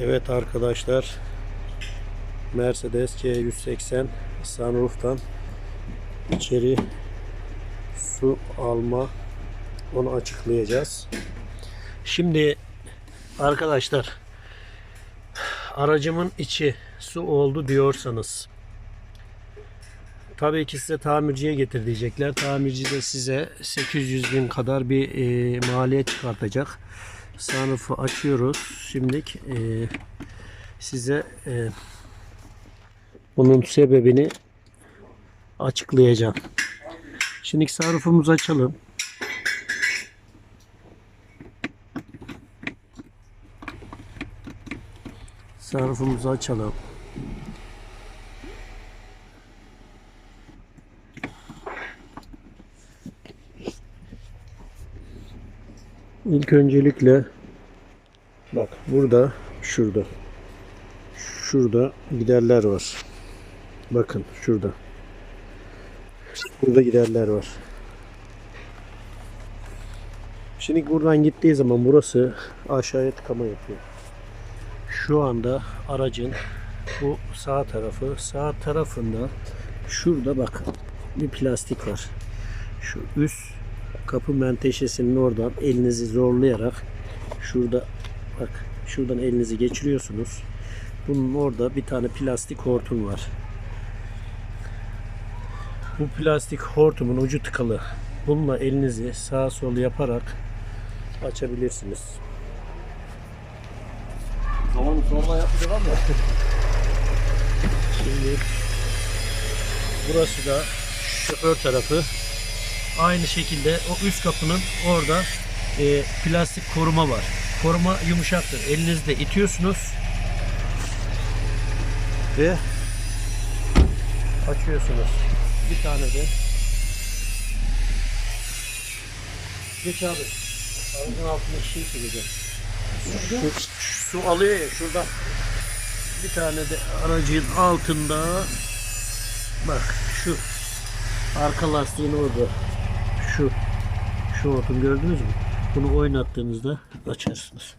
Evet arkadaşlar Mercedes C180 sunroof'tan içeri su alma onu açıklayacağız. Şimdi arkadaşlar aracımın içi su oldu diyorsanız tabii ki size tamirciye getir diyecekler. Tamirci de size 800 bin kadar bir e, maliyet çıkartacak. Sunroof'u açıyoruz. Şimdilik e, size e, bunun sebebini açıklayacağım. Şimdi sunroofumuzu açalım. Sunroofumuzu açalım. İlk öncelikle bak burada şurada şurada giderler var. Bakın şurada. Burada giderler var. Şimdi buradan gittiği zaman burası aşağıya tıkama yapıyor. Şu anda aracın bu sağ tarafı sağ tarafında şurada bak bir plastik var. Şu üst kapı menteşesinin oradan elinizi zorlayarak şurada bak şuradan elinizi geçiriyorsunuz. Bunun orada bir tane plastik hortum var. Bu plastik hortumun ucu tıkalı. Bununla elinizi sağa sola yaparak açabilirsiniz. Tamam sorma yapmayacak ama. Şimdi burası da şoför tarafı. Aynı şekilde o üst kapının orada e, plastik koruma var. Koruma yumuşaktır. Elinizle itiyorsunuz ve açıyorsunuz. Bir tane de geç abi. Aracın altındaki şeyi sileceğim. Şu, su alıyor ya şurada. Bir tane de aracın altında bak şu arka lastiğin orada şu şu hortum gördünüz mü? Bunu oynattığınızda açarsınız.